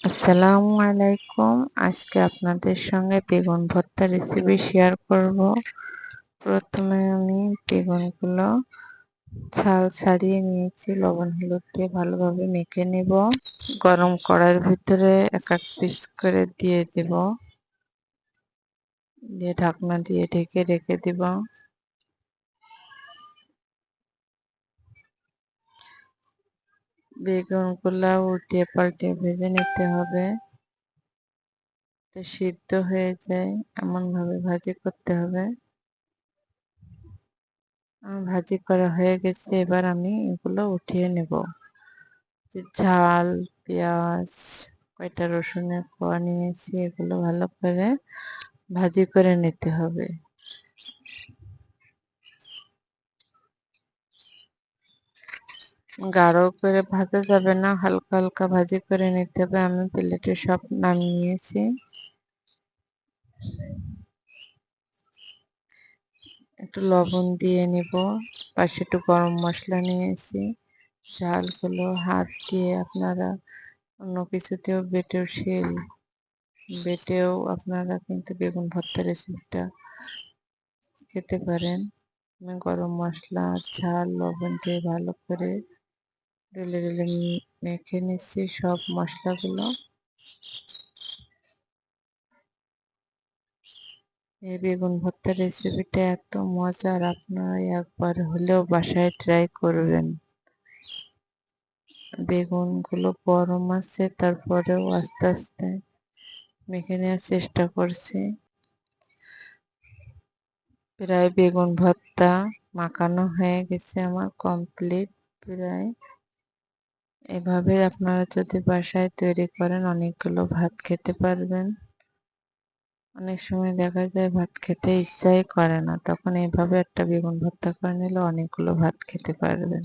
আসসালামু আলাইকুম। আজকে আপনাদের সঙ্গে বেগুন ভর্তা রেসিপি শেয়ার করব। প্রথমে আমি বেগুনগুলো ছাল ছাড়িয়ে নিয়েছি, লবণ হলুদ দিয়ে ভালোভাবে মেখে নেব। গরম কড়াইয়ের ভিতরে এক এক পিস করে দিয়ে দেব। দিয়ে ঢাকনা দিয়ে ঢেকে রেখে দেব। বেগুনগুলা উল্টে পাল্টে ভেজে নিতে হবে। তো সিদ্ধ হয়ে যায়, এমন ভাবে ভাজি করতে হবে। ভাজি করা হয়ে গেছে, এবার আমি এগুলো উঠিয়ে নেব। ঝাল, পেঁয়াজ, কয়টা রসুনের কোয়া নিয়েছি, এগুলো ভালো করে ভাজি করে নিতে হবে। গাঢ় করে ভাজা যাবে না, হালকা হালকা ভাজি করে নিতে হবে। আমি প্লেটে সব নামিয়ে নিয়েছি একটু লবণ দিয়ে নিব। পাশে একটু গরম মশলা নিয়েছি। ঝালগুলো হাত দিয়ে আপনারা অন্য কিছুতেও বেটেও শিল, বেটেও আপনারা কিন্তু বেগুন ভর্তা রেসিপিটা খেতে পারেন। আমি গরম মশলা, ঝাল, লবণ দিয়ে ভালো করে ডেলে ডেলে মেখে নিচ্ছি সব মশলাগুলো। এই বেগুন ভর্তা রেসিপিটা এত মজার আপনারা একবার হলেও বাসায় ট্রাই করবেন। বেগুনগুলো গরম আছে, তারপরেও আস্তে আস্তে মেখে নেওয়ার চেষ্টা করছি। প্রায় বেগুন ভর্তা মাখানো হয়ে গেছে আমার কমপ্লিট প্রায়। এভাবে আপনারা যদি বাসায় তৈরি করেন, অনেকগুলো ভাত খেতে পারবেন। অনেক সময় দেখা যায় ভাত খেতে ইচ্ছাই করে না, তখন এভাবে একটা বেগুন ভর্তা করে নিলে অনেকগুলো ভাত খেতে পারবেন।